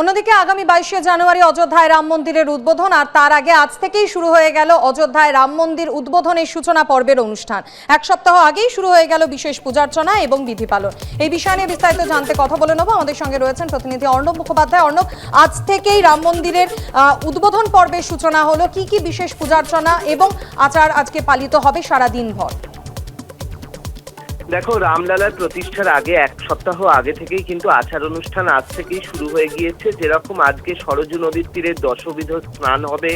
অন্যদিকে আগামী বাইশে জানুয়ারি অযোধ্যায় রাম মন্দিরের উদ্বোধন, আর তার আগে আজ থেকেই শুরু হয়ে গেল অযোধ্যায় রাম মন্দির উদ্বোধনের সূচনা পর্বের অনুষ্ঠান। এক সপ্তাহ আগেই শুরু হয়ে গেল বিশেষ পূজার্চনা এবং বিধি পালন। এই বিষয় নিয়ে বিস্তারিত জানতে কথা বলে নেব। আমাদের সঙ্গে রয়েছেন প্রতিনিধি অর্ণব মুখোপাধ্যায়। অর্ণব, আজ থেকেই রাম মন্দিরের উদ্বোধন পর্বের সূচনা হলো। কি কি বিশেষ পূজার্চনা এবং আচার আজকে পালিত হবে সারা দিনভর? দেখো, রামলালার প্রতিষ্ঠার আগে এক সপ্তাহ আগে থেকেই কিন্তু আচার অনুষ্ঠান আজ থেকেই শুরু হয়ে গিয়েছে। যেরকম আজকে সরজু নদীর তীরে দশবিধ স্নান হবে,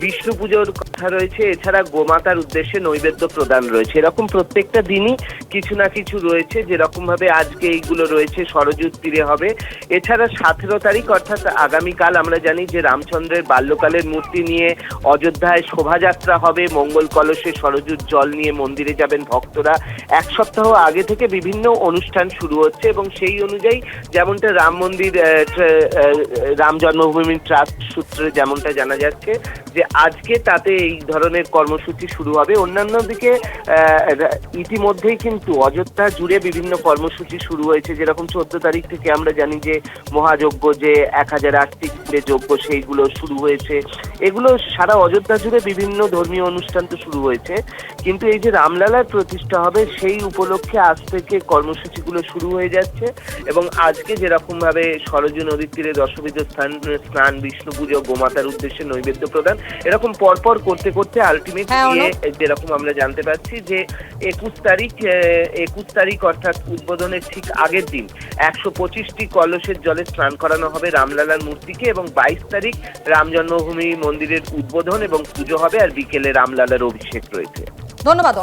বিষ্ণু পুজোর কথা রয়েছে, এছাড়া গোমাতার উদ্দেশ্যে নৈবেদ্য প্রদান রয়েছে। এরকম প্রত্যেকটা দিনই কিছু না কিছু রয়েছে যেরকম ভাবে আজকে এইগুলো রয়েছে সরজুর তীরে হবে। এছাড়া সতেরো তারিখ, অর্থাৎ আগামীকাল, আমরা জানি যে রামচন্দ্রের বাল্যকালের মূর্তি নিয়ে অযোধ্যায় শোভাযাত্রা হবে। মঙ্গল কলসে সরজুর জল নিয়ে মন্দিরে যাবেন ভক্তরা। এক সপ্তাহ আগে থেকে বিভিন্ন অনুষ্ঠান শুরু হচ্ছে এবং সেই অনুযায়ী যেমনটা রাম মন্দির রাম জন্মভূমি ট্রাস্ট সূত্রে যেমনটা জানা যাচ্ছে যে আজকে তাতে এই ধরনের কর্মসূচি শুরু হবে। অন্যান্য দিকে ইতিমধ্যেই কিন্তু অযোধ্যা জুড়ে বিভিন্ন কর্মসূচি শুরু হয়েছে। যেরকম চোদ্দ তারিখ থেকে আমরা জানি যে মহাযজ্ঞ যে এক হাজার আটটি যজ্ঞ সেইগুলো শুরু হয়েছে। এগুলো সারা অযোধ্যা জুড়ে বিভিন্ন ধর্মীয় অনুষ্ঠান তো শুরু হয়েছে। কিন্তু এই যে রামলালার প্রতিষ্ঠা হবে, সেই উপলক্ষে আজ থেকে কর্মসূচিগুলো শুরু হয়ে যাচ্ছে এবং আজকে যেরকম ভাবে সরজু নদীর তীরে দশবিধ স্থান, স্নান, বিষ্ণু পুজো, গোমাতার উদ্দেশ্যে নৈবেদ্য প্রদান এরকম পরপর করতে করতে আলটিমেট হ্যাঁ, গিয়ে যেরকম আমরা জানতে পারছি যে একুশ তারিখ একুশ তারিখ অর্থাৎ উদ্বোধনের ঠিক আগের দিন একশো পঁচিশটি কলসের জলে স্নান করানো হবে রামলালার মূর্তিকে এবং বাইশ তারিখ রাম জন্মভূমি মন্দিরের উদ্বোধন এবং পুজো হবে আর বিকেলে রামলালার অভিষেক রয়েছে। ধন্যবাদ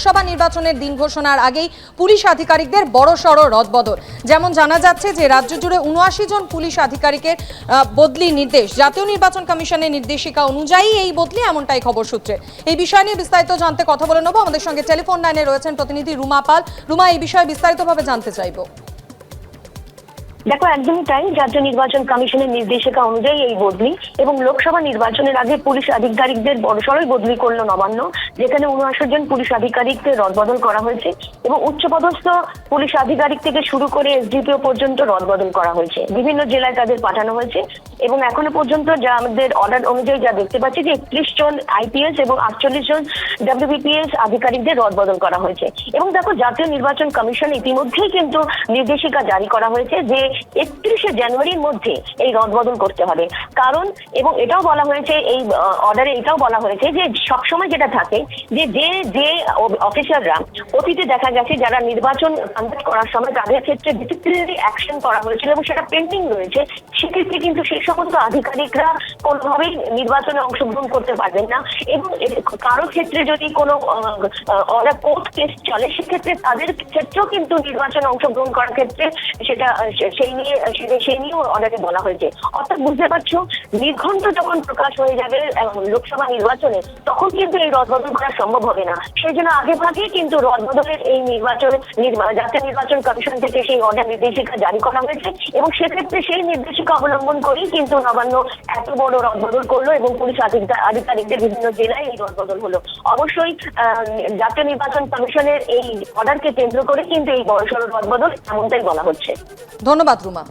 লোকসভা নির্বাচনের দিন ঘোষণার আগেই পুলিশ আধিকারিকদের বড় সড় রদবদল। যেমন জানা যাচ্ছে যে রাজ্য জুড়ে উনআশি জন পুলিশ আধিকারিকের বদলি নির্দেশ। জাতীয় নির্বাচন কমিশনের নির্দেশিকা অনুযায়ী এই বদলি এমনটাই খবর সূত্রে। এই বিষয় নিয়ে বিস্তারিত জানতে কথা বলে নেব। আমাদের সঙ্গে টেলিফোন লাইনে রয়েছেন প্রতিনিধি রুমা পাল। রুমা, এই বিষয়ে বিস্তারিতভাবে জানতে চাইব। দেখো একদমই তাই, রাজ্য নির্বাচন কমিশনের নির্দেশিকা অনুযায়ী এই বদলি এবং লোকসভা নির্বাচনের আগে পুলিশ আধিকারিকদের বড়সড়ই বদলি করল নবান্ন, যেখানে উনআশি জন পুলিশ আধিকারিককে রদবদল করা হয়েছে এবং উচ্চপদস্থ পুলিশ আধিকারিক থেকে শুরু করে এসডিপিও পর্যন্ত রদবদল করা হয়েছে। বিভিন্ন জেলায় তাদের পাঠানো হয়েছে এবং এখনও পর্যন্ত যা আমাদের অর্ডার অনুযায়ী যা দেখতে পাচ্ছি যে একত্রিশ জন আইপিএস এবং আটচল্লিশ জন ডাব্লিউবিপিএস আধিকারিকদের রদবদল করা হয়েছে। এবং দেখো, জাতীয় নির্বাচন কমিশন ইতিমধ্যেই কিন্তু নির্দেশিকা জারি করা হয়েছে যে একত্রিশে জানুয়ারির মধ্যে এই রদবদল করতে হবে। কারণ, এবং এটাও বলা হয়েছে, এই অর্ডারে এটাও বলা হয়েছে যে, সবসময় যেটা থাকে যে যে যে অফিসাররা অতীতে দেখা গেছে যারা নির্বাচন কন্ডাক্ট করার সময় তাদের ক্ষেত্রে ডিসিপ্লিনারি অ্যাকশন করা হয়েছিল এবং সেটা পেন্ডিং রয়েছে, সেক্ষেত্রে কিন্তু সেই সমস্ত আধিকারিকরা কোনোভাবেই নির্বাচনে অংশগ্রহণ করতে পারবেন না এবং কারও ক্ষেত্রে যদি কোনো কোর্ট কেস চলে, সেক্ষেত্রে তাদের ক্ষেত্রেও কিন্তু নির্বাচনে অংশগ্রহণ করার ক্ষেত্রে সেটা সেই নিয়ে, সেই নিয়েও অর্ডারে বলা হয়েছে। অর্থাৎ বুঝতে পারছ, নির্ঘণ্ট যখন প্রকাশ হয়ে যাবে লোকসভা নির্বাচনে, তখন কিন্তু এই রদবদল করা সম্ভব হবে না। সেই জন্য আগে ভাগে কিন্তু রদবদলের এই নির্বাচন জাতীয় নির্বাচন কমিশন থেকে সেই অর্ডার নির্দেশিকা জারি করা হয়েছে এবং সেক্ষেত্রে সেই নির্দেশিকা অবলম্বন করেই কিন্তু নবান্ন এত বড় রদবদল করল এবং পুলিশ আধিকা- আধিকারিকদের বিভিন্ন জেলায় এই রদবদল হলো। অবশ্যই জাতীয় নির্বাচন কমিশনের এই অর্ডারকে কেন্দ্র করে কিন্তু এই বড়সড় রদবদল এমনটাই বলা হচ্ছে। ধন্যবাদ। রুমা